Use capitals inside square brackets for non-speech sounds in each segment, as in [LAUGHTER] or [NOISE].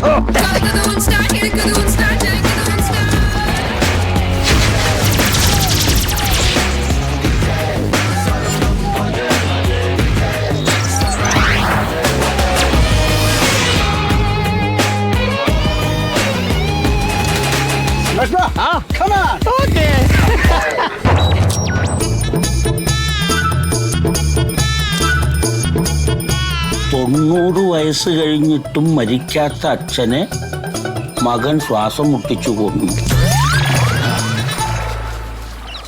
Gotta go one start, gotta one start. തൊണ്ണൂറ് വയസ്സ് കഴിഞ്ഞിട്ടും മരിക്കാത്ത അച്ഛനെ മകൻ ശ്വാസം മുട്ടിച്ചു കൊന്നു.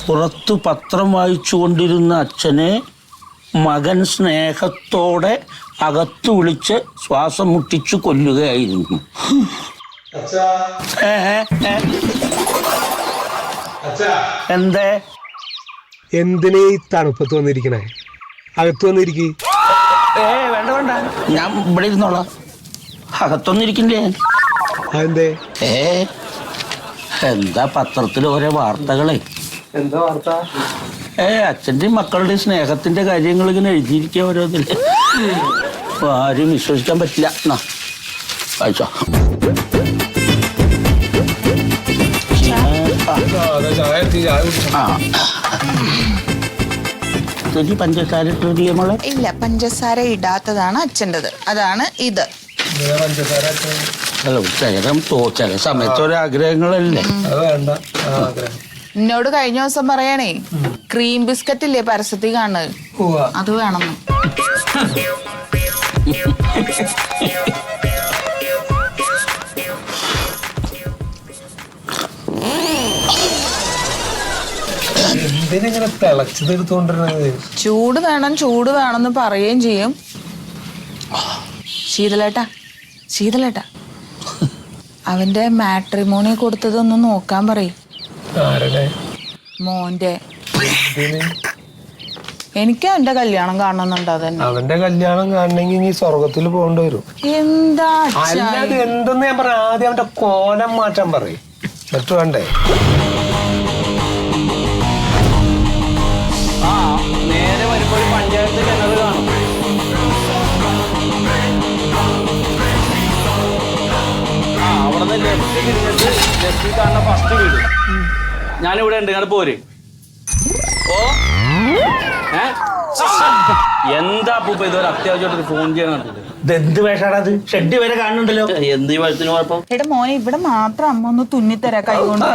പുറത്ത് പത്രം വായിച്ചു കൊണ്ടിരുന്ന അച്ഛനെ മകൻ സ്നേഹത്തോടെ അകത്ത് വിളിച്ച് ശ്വാസം മുട്ടിച്ചു കൊല്ലുകയായിരുന്നു. എന്തേ? എന്തിനേ ഈ തണുപ്പത്ത് വന്നിരിക്കണേ? അകത്ത് വന്നിരിക്കി. ഏ വേണ്ട വേണ്ട ഞാൻ ഇവിടെ ഇരുന്നോളാ. അകത്തൊന്നിരിക്കില്ലേ? അതെന്തേ? ഏ എന്താ പത്രത്തിൽ ഓരോ വാർത്തകളെ? എന്താ വാർത്ത? ഏ അച്ഛന്റെയും മക്കളുടെയും സ്നേഹത്തിന്റെ കാര്യങ്ങൾ ഇങ്ങനെ എഴുതിയിരിക്കുക ഓരോന്നിൽ ആരും വിശ്വസിക്കാൻ പറ്റില്ല. എന്നാ വായിച്ചോ ആ. ഇത്തിരി പഞ്ചസാര ഇട്ടുള്ള മോളെ? ഇല്ല പഞ്ചസാര ഇടാത്തതാണ് അച്ഛന്റെത്. അതാണ് ഇത്. അല്ല ചില തോ ചില സമയത്ത് അത് വേണ്ട എന്നോട് കഴിഞ്ഞ ദിവസം പറയണേ ക്രീം ബിസ്ക്കറ്റ് ഇല്ലേ പരസ്യത്തിൽ കാണുന്നത്? അത് വേണമെന്ന് എന്തിനിങ്ങനെ തിളച്ചത് എടുത്തോണ്ടിരുന്നത് ചൂട് വേണം ചൂട് വേണമെന്ന് പറയുകയും ചെയ്യും. ശീതലേട്ടാ ശീതലേട്ടാ. അവന്റെ മാട്രിമോണി കൊടുത്തതൊന്ന് നോക്കാൻ പറയും. ആരുടെ? മോന്റെ? എനിക്ക് അവന്റെ കല്യാണം കാണണമെന്നുണ്ട് അതന്നെ. അവന്റെ കല്യാണം കാണണമെങ്കിൽ ഇനി സ്വർഗത്തിൽ പോകേണ്ടി വരും. എന്താ അച്ഛാ അല്ലാതെ എന്തെന്ന് ഞാൻ പറയാം. ആദ്യം അവന്റെ കോലം മാറ്റാൻ പറയും. എന്നിട്ട് വേണ്ടേ? ലെഫ്റ്റ് തിരിഞ്ഞിട്ട് ലെഫ്റ്റിൽ കാണുന്ന ഫസ്റ്റ് വീട് ഞാനിവിടെ ഉണ്ട് ഇങ്ങോട്ട് പോര്. ഓ. ഏ? എന്താ അപ്പൂപ്പ ഇതൊരു അത്യാവശ്യമായിട്ട് ഫോൺ ചെയ്യാൻ കണ്ടിട്ട് ഇതെന്ത് വേഷാണത് ഷെഡ് വരെ കാണുന്നുണ്ടല്ലോ. എന്ത് ഈ വഴുത്തിന് കുഴപ്പം? എടാ മോനെ ഇവിടെ മാത്രം അമ്മ ഒന്ന് തുന്നിത്തരാ കൈകൊണ്ട്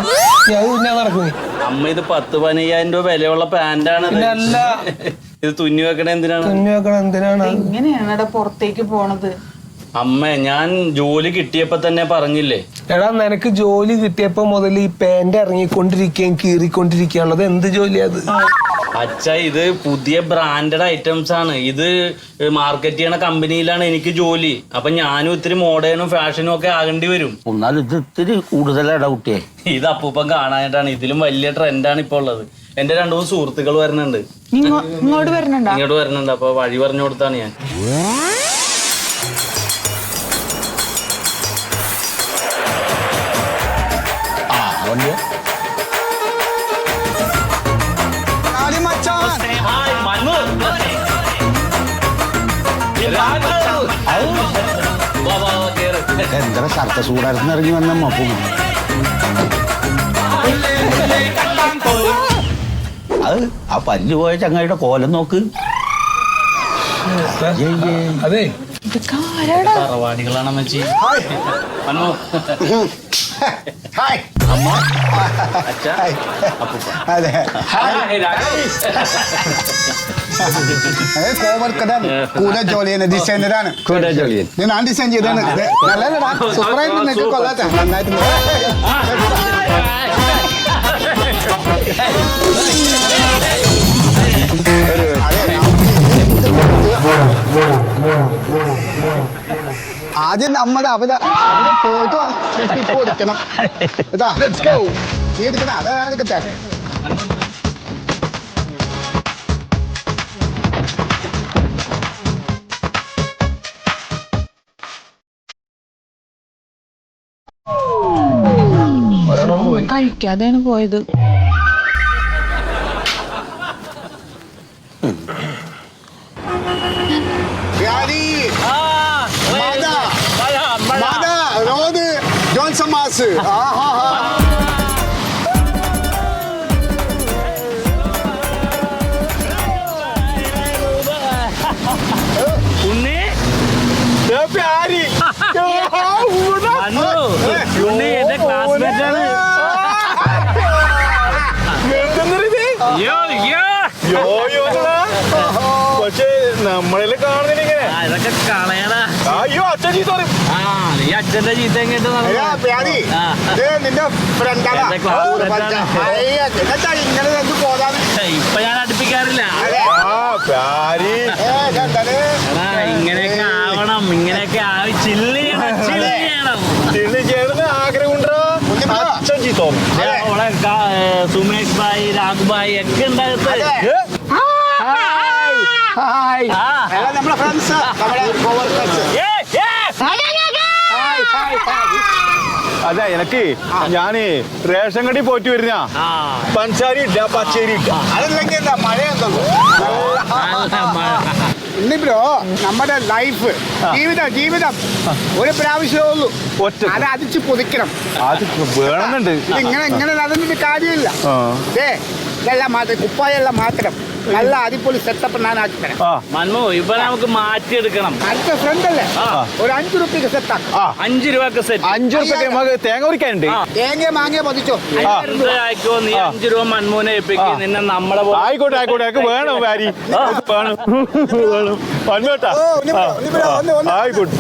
അമ്മ ഇത് പത്ത് പതിനയ്യായിരം രൂപ വിലയുള്ള പാന്റാണ്. ഇത്. തുന്നി വെക്കണ എന്തിനാണ്? തുന്നി വെക്കണ എന്തിനാണ്? എങ്ങനെയാണ് പുറത്തേക്ക് പോണത്. അമ്മ ഞാൻ ജോലി കിട്ടിയപ്പോ തന്നെ പറഞ്ഞില്ലേ? എടാ നിനക്ക് ജോലി കിട്ടിയപ്പോ മുതൽ ഈ പാന്റ് ഇറങ്ങിക്കൊണ്ടിരിക്കുകയും കീറിക്കൊണ്ടിരിക്കുകയുള്ളത് എന്ത് ജോലിയാ അത്? അച്ഛ ഇത് പുതിയ ബ്രാൻഡഡ് ഐറ്റംസ് ആണ്. ഇത് മാർക്കറ്റ് ചെയ്യണ കമ്പനിയിലാണ് എനിക്ക് ജോലി. അപ്പൊ ഞാനും ഇത്തിരി മോഡേണും ഫാഷനും ഒക്കെ ആകേണ്ടി വരും. എന്നാൽ ഇത് ഇത്തിരി കൂടുതൽ കുട്ടിയെ. ഇത് അപ്പൂപ്പം കാണാനായിട്ടാണ്. ഇതിലും വലിയ ട്രെൻഡാണ് ഇപ്പൊ ഉള്ളത്. എന്റെ രണ്ടു മൂന്ന് സുഹൃത്തുക്കൾ വരുന്നുണ്ട്? ഇങ്ങോട്ട് വരുന്നുണ്ട്. അപ്പൊ വഴി പറഞ്ഞു കൊടുത്താണ് ഞാൻ. എന്താ സർത്ത സൂടാരത്തിന് ഇറങ്ങി വന്ന മപ്പും അത് ആ പല്ല് പോയ ചങ്ങായിയുടെ കോലം നോക്ക്. അതെ. തറവാടികളാണ് അമ്മച്ചി. മനു. ഹായ്. അമ്മ. അച്ഛ. അപ്പൂപ്പ. അതെ. കോവർക്കടാൻ കൂടെ ജോലി ഡിസൈനറാണ് കൂടെ ജോലി ചെയ്യുന്നു. ഇത് ഞാൻ ഡിസൈൻ ചെയ്താണ് നല്ലതാ സൂപ്പറായിട്ട് നിനക്ക് കൊള്ളാത്ത നന്നായിട്ട് ആദ്യം നമ്മുടെ അവിടെ പോയിട്ട് ഇപ്പൊ കൊടുക്കണം ഇതാ. നീ എടുക്കണ. അതാ ഞാൻ കഴിക്കാതെയാണ് പോയത്! Johnson mass. ആഹാ ഉണ്ണി? ആരി? ഉണ്ണി. [LAUGHS] കാണുന്നില്ല ഇങ്ങനെ? ആ, ഇതൊക്കെ കളയടാ. അയ്യോ അച്ഛൻ ചീത്ത പറയും ആ നീ അച്ഛന്റെ ചീത്ത എങ്ങോട്ട് ഏ, പ്യാരി, ആ. ഇത് നിന്റെ എന്റെ ആണ്. ഇങ്ങനെ ഇപ്പൊ ഞാൻ അടുപ്പിക്കാറില്ല ആ പ്യാരി ഏ ഇതെന്താണ്? എടാ ഇങ്ങനെയൊക്കെ ആവണം ഇങ്ങനെയൊക്കെ ആവി ചില്ല് ചെയ്യണം ചില്ല് ചെയ്യണം തിള്ളി ചേർന്ന് ആഗ്രഹമുണ്ടോ കുഞ്ഞിപ്പോ. അച്ഛൻ ചീത്ത പറയും ദേ, അവിടെ കാ- ഏ, സുമേഷ് ഭായ് രാഘ് ഭായ് ഒക്കെ ഉണ്ടാകത്ത് അതെ. ഹായ് ആ. എല്ലാം നമ്മുടെ ഫ്രണ്ട്സ് നമ്മുടെ coworkers. ഏ, ഏ. ഹായ് ഹായ് ഹായ് അതെ എനക്ക് ഞാനേ റേഷൻ കടി പോയിട്ട് വരുന്ന പഞ്ചാരി ഇല്ല പച്ചരി ഇല്ല. അതല്ലെങ്കിൽ എന്താ മഴ എന്തല്ലോ നല്ല മഴ. ബ്രോ നമ്മുടെ ലൈഫ് ജീവിതം ജീവിതം. ഒരു പ്രാവശ്യമേ ഉള്ളൂ. ഒറ്റ അത് അടിച്ച് പൊതിക്കണം. അത് വേണമെന്നുണ്ട്. ഇങ്ങനെ ഇങ്ങനെ നടന്നിട്ട് കാര്യമില്ല. ഏ ഇതെല്ലാം മാത്രം കുപ്പായെല്ലാം മാത്രം. നല്ല അടിപൊളി സെറ്റപ്പ് ഞാൻ ആക്കി തരാം. മന്മു ഇപ്പൊ നമുക്ക് മാറ്റിയെടുക്കണം. അടുത്ത ഫ്രണ്ട് അല്ലേ. ഒരു അഞ്ചു റുപ്യക്ക് സെറ്റാക്കാം അഞ്ചു രൂപക്ക് സെറ്റ് അഞ്ചു റുപ്യൊക്കെ നമുക്ക് തേങ്ങ ഉരിക്കാനുണ്ട്. തേങ്ങ മാങ്ങ പതിച്ചോ? ആയിക്കോ നീ അഞ്ചു രൂപ മന്മൂനെ ഏൽപ്പിക്കും. നിന്നെ നമ്മളെ ആയിക്കോട്ടെ ആയിക്കോട്ടെ. വേണം വാരി. വേണം. വേണം. ഒന്ന്. ആയിക്കോട്ടെ.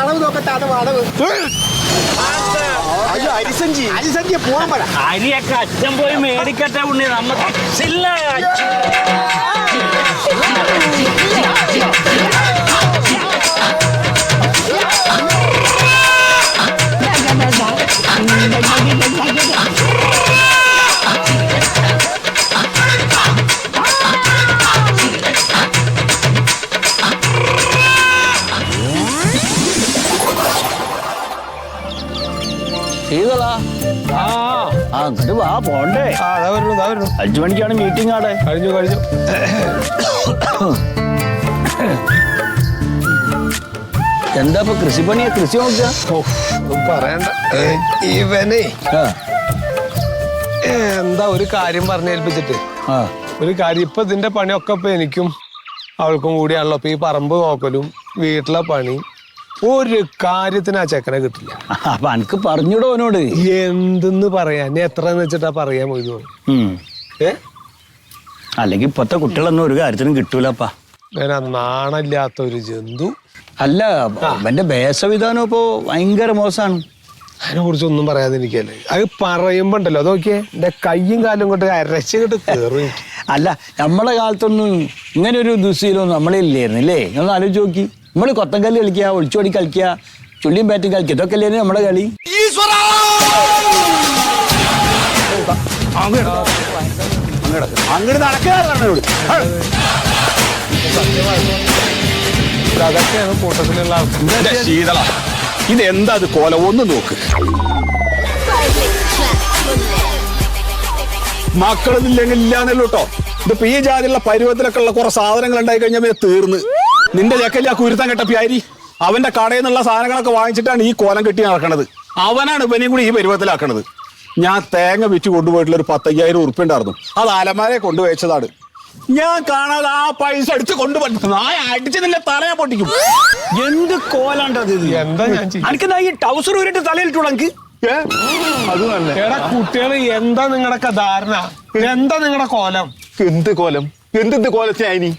അളവ് നോക്കട്ടെ അത് അളവ്. അയ്യോ അരിസഞ്ചി. അരിസഞ്ചി പോകാൻ പറ. അരിയൊക്കെ അച്ഛൻ പോയി മേടിക്കട്ടെ ഉണ്ണി നമുക്ക് ഇല്ല ചെയ്തോളാ വരുന്നു അഞ്ചു മണിക്കാണ് മീറ്റിംഗ് ആടെ. കഴിഞ്ഞു കഴിഞ്ഞു. എന്താ ഇപ്പൊ കൃഷിപ്പണിയാ? കൃഷി നോക്കുക പറയണ്ട. ഇവനെ എന്താ ഒരു കാര്യം പറഞ്ഞേൽപ്പിച്ചിട്ട് ഏൽപ്പിച്ചിട്ട്? ഒരു കാര്യം ഇപ്പൊ ഇതിന്റെ പണിയൊക്കെ ഇപ്പൊ എനിക്കും അവൾക്കും കൂടിയാണല്ലോ. ഇപ്പൊ ഈ പറമ്പ് നോക്കലും വീട്ടിലെ പണി. ഒരു കാര്യത്തിന് ആ ചെക്കനെ കിട്ടില്ല. അപ്പൊ എനിക്ക് പറഞ്ഞൂടോ അവനോട് എന്തെന്ന് പറയാ നീ എത്രന്ന് വെച്ചിട്ടാ പറയാൻ പോയി. ഏ? അല്ലെങ്കിൽ ഇപ്പത്തെ കുട്ടികളൊന്നും ഒരു കാര്യത്തിനും കിട്ടൂലപ്പാ. ഞാൻ നാണല്ലാത്ത ഒരു ജന്തു. അല്ല അവന്റെ വേഷവിധാനം ഇപ്പോ ഭയങ്കര മോശമാണ്. അതിനെ കുറിച്ച് ഒന്നും പറയാതിരിക്കല്ലേ അത് പറയുമ്പോ ഉണ്ടല്ലോ നോക്കിയേ. എന്റെ കയ്യും കാലും കൊണ്ട് അരച്ചിട്ട് കയറും എനിക്ക്. അല്ല നമ്മളെ കാലത്തൊന്നും ഇങ്ങനെ ഒരു ദുശീലൊന്നും നമ്മളില്ലായിരുന്നു അല്ലേ ഒന്ന് ആലോചിച്ച് നോക്കി. നമ്മൾ കൊത്തങ്കല്ല് കളിക്കുക ഒളിച്ചോടി കളിക്കുക ചുള്ളിയും ബാറ്റും കളിക്കുക ഇതൊക്കെ അല്ലേ നമ്മുടെ കളി? അതൊക്കെയാണ് കൂട്ടത്തിലുള്ള ആൾക്കാർ ഇത് ഇതെന്താ അത് കോല? ഒന്ന് നോക്ക്. മക്കളൊന്നില്ലെങ്കിൽ ഇല്ലാന്നല്ലോ കേട്ടോ. ഇതിപ്പോ ഈ ജാതിയിലുള്ള പരുവത്തിലൊക്കെ ഉള്ള കുറെ സാധനങ്ങൾ ഉണ്ടായി കഴിഞ്ഞാൽ തീർന്ന്. നിന്റെ ചെക്കല്ല ആ കുരുത്തം കെട്ട പ്യാരി. അവന്റെ കടയിൽ നിന്നുള്ള സാധനങ്ങളൊക്കെ വാങ്ങിച്ചിട്ടാണ് ഈ കോലം കെട്ടി നടക്കണത്. അവനാണ് ഇവനെയും കൂടി ഈ പരുവത്തിലാക്കണത്. ഞാൻ തേങ്ങ വിറ്റ് കൊണ്ടുപോയിട്ടുള്ള ഒരു പത്തയ്യായിരം ഉറുപ്പ്യ ഉണ്ടായിരുന്നു അത് അലമാരെ കൊണ്ടുവച്ചതാണ് ഞാൻ കാണാതെ ആ പൈസ അടിച്ച് കൊണ്ടുപോയി. ആ അടിച്ച് നിന്റെ തലയെ പൊട്ടിക്കും. എന്ത് കോലാണ്ടത് ഇത്? എന്താ ഞാൻ ഈ ടൗസർ ഊരിട്ട് തലയിലിട്ടുടങ്ക് ഏ? അത് തന്നെ. എടാ കുട്ടികൾ എന്താ നിങ്ങളുടെ ധാരണ? എന്താ നിങ്ങളുടെ കോലം? എന്ത് കോലം? എന്തെന്ത് കോലത്തിനായിനി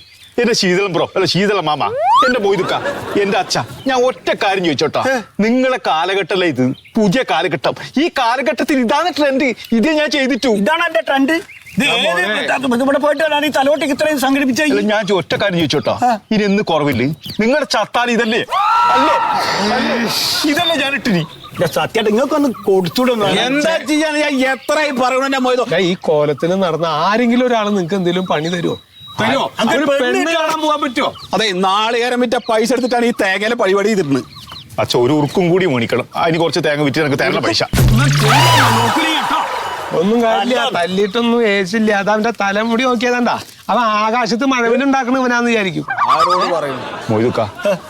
എന്റെ ശീതളം ബ്രോ അല്ല ശീതളം മാമ എന്റെ മൊയ്തുക്ക എന്റെ അച്ഛ ഞാൻ ഒറ്റ കാര്യം ചോദിച്ചോട്ടാ. നിങ്ങളെ കാലഘട്ടമല്ല ഇത്? പുതിയ കാലഘട്ടം. ഈ കാലഘട്ടത്തിൽ ഇതാണ് ട്രെൻഡ് ഇത് ഞാൻ ചെയ്തിട്ടു. ഇതാണ് എന്റെ ട്രെൻഡ് ഇവിടെ പോയിട്ട് ഈ തലോട്ടേക്ക് ഇത്രയും സംഘടിപ്പിച്ച അല്ല ഞാൻ ഒറ്റ കാര്യം ചോദിച്ചോട്ടോ. ഇനി എന്ന് കുറവില്ലേ? നിങ്ങളുടെ ചത്താൽ ഇതല്ലേ? അല്ലേ? ഇതല്ലേ ഞാൻ ഇട്ടിനി. സത്യം നിങ്ങൾക്കൊന്ന് കൊടുത്തുവിടുന്നു എന്താ ചെയ്യാൻ ഞാൻ എത്രയായി പറയണ എന്റെ ഈ കോലത്തിൽ നടന്ന ആരെങ്കിലും ഒരാൾ നിങ്ങൾക്ക് എന്തെങ്കിലും പണി തരുമോ തരുമോ? അങ്ങനെ പെണ്ണ് കാണാൻ പോകാൻ പറ്റുമോ അതെ നാളികേരം വിറ്റ പൈസ എടുത്തിട്ടാണ് ഈ തേങ്ങയിലെ പരിപാടി ചെയ്തിരുന്നത് അച്ഛ ഒരു ഉറുക്കും കൂടി മേടിക്കണം. അതിന് കുറച്ച് തേങ്ങ വിറ്റ് എനിക്ക് തരണ പൈസ. ഒന്നും കാര്യമില്ല. തല്ലിട്ടൊന്നും ഏച്ചില്ല. അത് അവന്റെ തലമുടി നോക്കിയതാണ്ട. അവൻ ആകാശത്ത് മഴവിലുണ്ടാക്കണ ഇവനാന്ന് വിചാരിക്കും. ആരോട് പറയുന്നു മൊയ്തുക്ക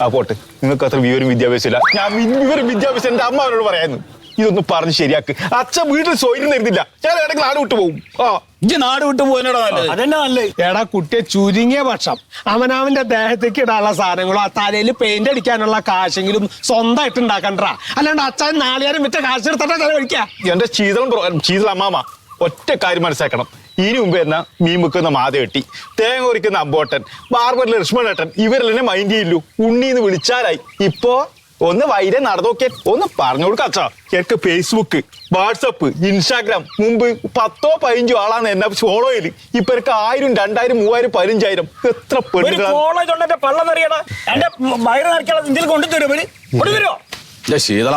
ആ പോട്ടെ. നിങ്ങൾക്ക് അത്ര വിവരം വിദ്യാഭ്യാസം ഇല്ല ഞാൻ വിവരം വിദ്യാഭ്യാസം എന്റെ അമ്മ അവരോട് പറയായിരുന്നു. ഇതൊന്ന് പറഞ്ഞ് ശരിയാക്ക്. അച്ഛൻ വീട്ടിൽ സ്വയം തരുന്നില്ല. ഞാൻ ഇടയ്ക്ക് നാട് വിട്ടു പോകും ആ. ഇജ്ജ് നാട് വിട്ടു പോകാനോടാ നല്ലത്? അതന്നെ നല്ലത്. എടാ കുട്ടിയെ ചുരുങ്ങിയ പക്ഷം അവനവന്റെ ദേഹത്തേക്ക് ഇടാനുള്ള സാധനങ്ങളോ ആ തലയിൽ പെയിന്റ് അടിക്കാനുള്ള കാശെങ്കിലും സ്വന്തമായിട്ട് ഉണ്ടാക്കണ്ടാ. അല്ലാണ്ട് അച്ഛൻ നാളികാരം വിറ്റ കാശ് എടുത്തിട്ടാ ചെലവഴിക്കാ എന്റെ ശീതളം ബ്രോ- ശീതള അമ്മാമ ഒറ്റ കാര്യം മനസ്സിലാക്കണം. ഇനി മുമ്പ് എന്നാ മീൻ വെക്കുന്ന മാതവെട്ടി തേങ്ങ കുറിക്കുന്ന അമ്പോട്ടൻ ബാർബറിൽ ലക്ഷ്മണേട്ടൻ ഇവരെല്ലാം മൈൻഡ് ചെയ്യില്ലു. ഉണ്ണീന്ന് വിളിച്ചാലായി. ഇപ്പോ ഒന്ന് വൈരെ നടന്നോക്കെ ഒന്ന് പറഞ്ഞു കൊടുക്ക അച്ഛാ. എനിക്ക് ഫേസ്ബുക്ക് വാട്സപ്പ് ഇൻസ്റ്റാഗ്രാം മുമ്പ് പത്തോ പതിനഞ്ചോ ആളാണ് എന്നെ ഫോളോ ചെയ്ത് ഇപ്പൊ എനിക്ക് ആയിരം രണ്ടായിരം മൂവായിരം പതിനഞ്ചായിരം എത്ര കോളേജ് ഉണ്ട് എന്റെ പള്ളം നിറയണ എന്റെ വയറ് നിറയ്ക്കാതെ ഇന്ത്യയിൽ കൊണ്ടുതരുമോ ഇവർ കൊണ്ടുതരുമോ എന്റെ ശീതള.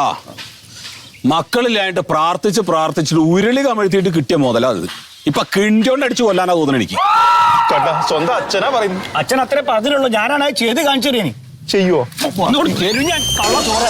മക്കളില്ലായിട്ട് പ്രാർത്ഥിച്ച് പ്രാർത്ഥിച്ചിട്ട് ഉരുളി കമഴ്ത്തിയിട്ട് കിട്ടിയ മുതലാ അത് ഇപ്പൊ കിണ്ടിയോണ്ട് അടിച്ചു കൊല്ലാനാ തോന്നുന്നു എനിക്ക്. സ്വന്തം അച്ഛനാ പറയുന്നു അച്ഛൻ അത്രേ പറഞ്ഞിട്ടുള്ളൂ. ഞാനാണ് ചെയ്ത് കാണിച്ചു തരുന്നത് ചെയ്യോ? ഞാൻ കള്ള ചോറ